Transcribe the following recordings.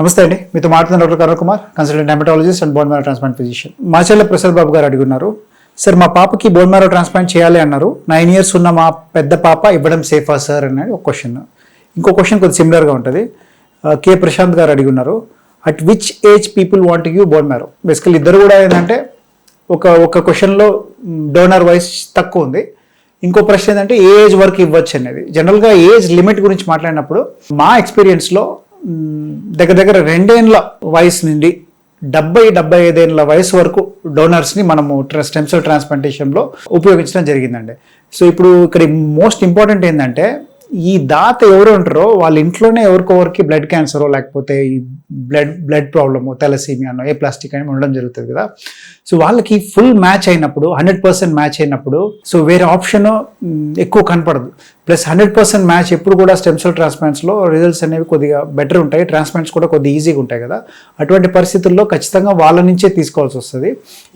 నమస్తే అండి. మీతో మాట్లాడుతున్న doctor Karun Kumar consultant hematologist and bone marrow transplant physician Machella Prasad Babu గారు అడుగున్నారు సార్ మా పాపకి బోన్ మ్యారో ట్రాన్స్ప్లాంట్ చేయాలి అన్నారు. నైన్ ఇయర్స్ ఉన్న మా పెద్ద పాప ఇవ్వడం సేఫా సార్? అనేది ఒక క్వశ్చన్ ఇంకో క్వశ్చన్ కొద్ది సిమిలర్గా ఉంటుంది. కే. ప్రశాంత్ గారు అడుగున్నారు at which age people want you bone marrow basically ఇద్దరు కూడా ఏంటంటే ఒక ఒక క్వశ్చన్లో డోనర్ వైస్ తక్కువ ఉంది. ఇంకో ప్రశ్న ఏంటంటే ఏ ఏజ్ వరకు ఇవ్వచ్చు? అనేది. జనరల్గా ఏజ్ లిమిట్ గురించి మాట్లాడినప్పుడు మా ఎక్స్పీరియన్స్లో దగ్గర దగ్గర రెండేండ్ల వయసు నుండి డెబ్బై డెబ్బై ఐదేళ్ళ వయసు వరకు డోనర్స్ని మనము స్టెమ్ సెల్ ట్రాన్స్ప్లాంటేషన్లో ఉపయోగించడం జరిగిందండి. సో ఇప్పుడు ఇక్కడ మోస్ట్ ఇంపార్టెంట్ ఏంటంటే ఈ దాత ఎవరు ఉంటారో వాళ్ళ ఇంట్లోనే ఎవరికొవరికి బ్లడ్ క్యాన్సరో లేకపోతే ఈ బ్లడ్ బ్లడ్ ప్రాబ్లమో తెలసీమియానో ఏ ప్లాస్టిక్ అని ఉండడం జరుగుతుంది కదా. సో వాళ్ళకి ఫుల్ మ్యాచ్ అయినప్పుడు హండ్రెడ్ పర్సెంట్ మ్యాచ్ అయినప్పుడు సో వేరే ఆప్షన్ ఎక్కువ కనపడదు. ప్లస్ హండ్రెడ్ పర్సెంట్ మ్యాచ్ ఎప్పుడు కూడా స్టెమ్ సెల్ ట్రాన్స్ప్లాంట్స్లో రిజల్ట్స్ అనేవి కొద్దిగా బెటర్ ఉంటాయి. ట్రాన్స్ప్లాంట్స్ కూడా కొద్దిగా ఈజీగా ఉంటాయి కదా. అటువంటి పరిస్థితుల్లో ఖచ్చితంగా వాళ్ళ నుంచే తీసుకోవాల్సి వస్తుంది.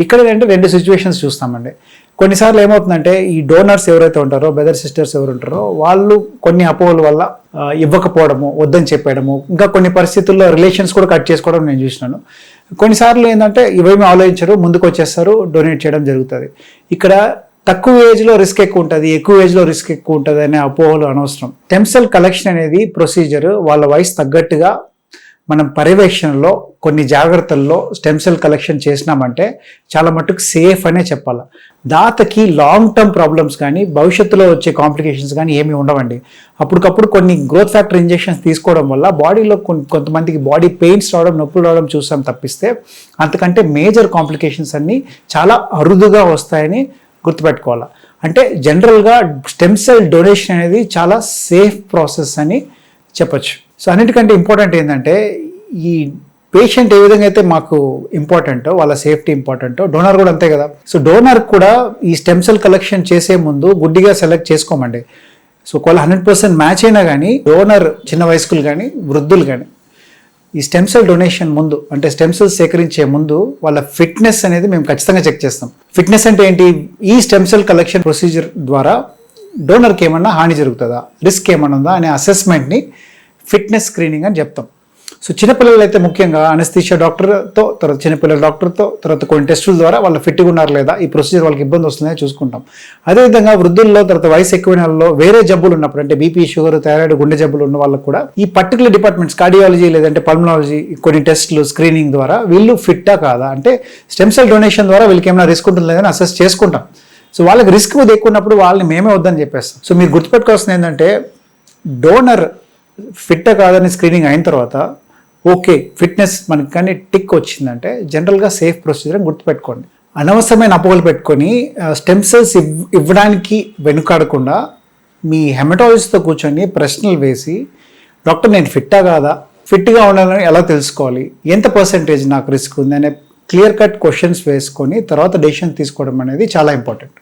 ఇక్కడ ఏంటంటే రెండు సిచ్యువేషన్స్ చూస్తామండి. కొన్నిసార్లు ఏమవుతుందంటే ఈ డోనర్స్ ఎవరైతే ఉంటారో బ్రదర్ సిస్టర్స్ ఎవరు ఉంటారో వాళ్ళు కొన్ని అపోహల వల్ల ఇవ్వకపోవడము వద్దని చెప్పడము ఇంకా కొన్ని పరిస్థితుల్లో రిలేషన్స్ కూడా కట్ చేసుకోవడం నేను చూసినాను. కొన్నిసార్లు ఏంటంటే ఇవేమి ఆలోచించరు ముందుకు వచ్చేస్తారు డొనేట్ చేయడం జరుగుతుంది. ఇక్కడ తక్కువ ఏజ్లో రిస్క్ ఎక్కువ ఉంటుంది ఎక్కువ ఏజ్లో రిస్క్ ఎక్కువ ఉంటుంది అనే అపోహలు అనవసరం. టెంసెల్ కలెక్షన్ అనేది ప్రొసీజర్ వాళ్ళ వయసు తగ్గట్టుగా మనం పర్యవేక్షణలో కొన్ని జాగ్రత్తల్లో స్టెమ్ సెల్ కలెక్షన్ చేసినామంటే చాలా మటుకు సేఫ్ అనే చెప్పాలి. దాతకి లాంగ్ టర్మ్ ప్రాబ్లమ్స్ కానీ భవిష్యత్తులో వచ్చే కాంప్లికేషన్స్ కానీ ఏమీ ఉండవండి. అప్పటికప్పుడు కొన్ని గ్రోత్ ఫ్యాక్టర్ ఇంజెక్షన్స్ తీసుకోవడం వల్ల బాడీలో కొంతమందికి బాడీ పెయిన్స్ రావడం నొప్పులు రావడం చూసాం తప్పిస్తే అంతకంటే మేజర్ కాంప్లికేషన్స్ అన్నీ చాలా అరుదుగా వస్తాయని గుర్తుపెట్టుకోవాలి. అంటే జనరల్గా స్టెమ్ సెల్ డొనేషన్ అనేది చాలా సేఫ్ ప్రాసెస్ అని చెప్పొచ్చు. సో అన్నిటికంటే ఇంపార్టెంట్ ఏంటంటే ఈ పేషెంట్ ఏ విధంగా అయితే మాకు ఇంపార్టెంటో వాళ్ళ సేఫ్టీ ఇంపార్టెంటో డోనర్ కూడా అంతే కదా. సో డోనర్ కూడా ఈ స్టెమ్ సెల్ కలెక్షన్ చేసే ముందు గుడ్డిగా సెలెక్ట్ చేసుకోమండి. సో ఒకవేళ హండ్రెడ్ పర్సెంట్ మ్యాచ్ అయినా కానీ డోనర్ చిన్న వయస్కులు కానీ వృద్ధులు కానీ ఈ స్టెమ్ సెల్ డొనేషన్ ముందు అంటే స్టెమ్ సెల్స్ సేకరించే ముందు వాళ్ళ ఫిట్నెస్ అనేది మేము ఖచ్చితంగా చెక్ చేస్తాం. ఫిట్నెస్ అంటే ఏంటి? ఈ స్టెమ్ సెల్ కలెక్షన్ ప్రొసీజర్ ద్వారా డోనర్కి ఏమన్నా హాని జరుగుతుందా? రిస్క్ ఏమన్నా ఉందా? అనే అసెస్మెంట్ని ఫిట్నెస్ స్క్రీనింగ్ అని చెప్తాం. సో చిన్నపిల్లలు అయితే ముఖ్యంగా అనస్థిషియా డాక్టర్తో తర్వాత చిన్నపిల్లల డాక్టర్తో తర్వాత కొన్ని టెస్టుల ద్వారా వాళ్ళు ఫిట్గా ఉన్నారు లేదా? ఈ ప్రొసీజర్ వాళ్ళకి ఇబ్బంది వస్తుందని చూసుకుంటాం. అదేవిధంగా వృద్ధుల్లో తర్వాత వయసు ఎక్కువైన వాళ్ళలో వేరే జబ్బులు ఉన్నప్పుడు అంటే బీపీ షుగర్ థైరాయిడ్ గుండె జబ్బులు ఉన్న వాళ్ళకు కూడా ఈ పర్టికులర్ డిపార్ట్మెంట్స్ కార్డియాలజీ లేదంటే పల్మనాలజీ కొన్ని టెస్టులు స్క్రీనింగ్ ద్వారా వీళ్ళు ఫిట్టా కాదా? అంటే స్టెమ్ సెల్ డొనేషన్ ద్వారా వీళ్ళకి ఏమైనా రిస్క్ ఉంటుంది? లేదని అసెస్ చేసుకుంటాం. సో వాళ్ళకి రిస్క్ ఎక్కువ ఉన్నప్పుడు వాళ్ళని మేమే వద్దని చెప్పేస్తాం. సో మీరు గుర్తుపెట్టుకోవాల్సింది ఏంటంటే డోనర్ ఫిట్ కాదని స్క్రీనింగ్ అయిన తర్వాత ఓకే ఫిట్నెస్ మనకి కానీ టిక్ వచ్చిందంటే జనరల్గా సేఫ్ ప్రొసీజర్ అని గుర్తుపెట్టుకోండి. అనవసరమైన అపోహలు పెట్టుకొని స్టెమ్ సెల్స్ ఇవ్వడానికి వెనుకాడకుండా మీ హెమటాలజిస్ట్తో కూర్చొని ప్రశ్నలు వేసి డాక్టర్ నేను ఫిట్టా కాదా? ఫిట్గా ఉండాలని ఎలా తెలుసుకోవాలి? ఎంత పర్సెంటేజ్ నాకు రిస్క్ ఉంది? అనే క్లియర్ కట్ క్వశ్చన్స్ వేసుకొని తర్వాత డెసిషన్ తీసుకోవడం అనేది చాలా ఇంపార్టెంట్